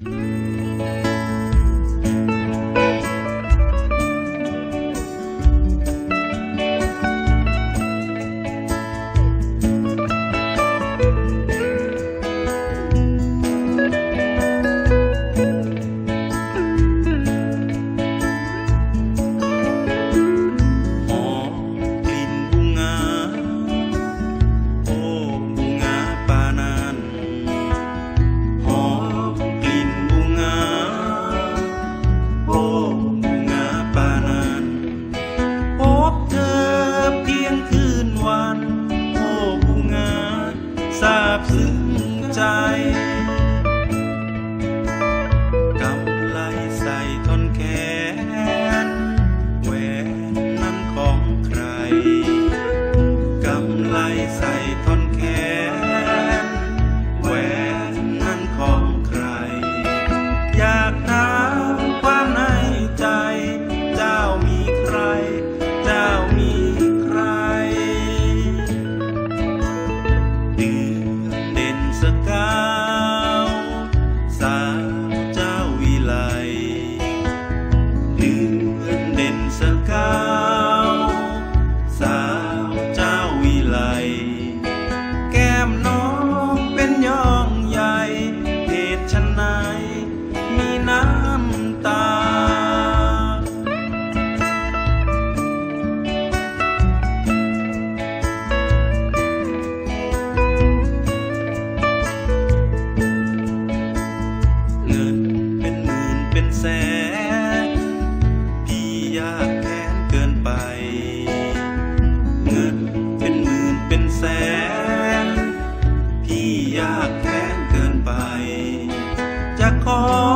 Mm-hmm. time. ไป เงินเป็นหมื่นเป็นแสน พี่ยากแค้นเกินไป จะขอ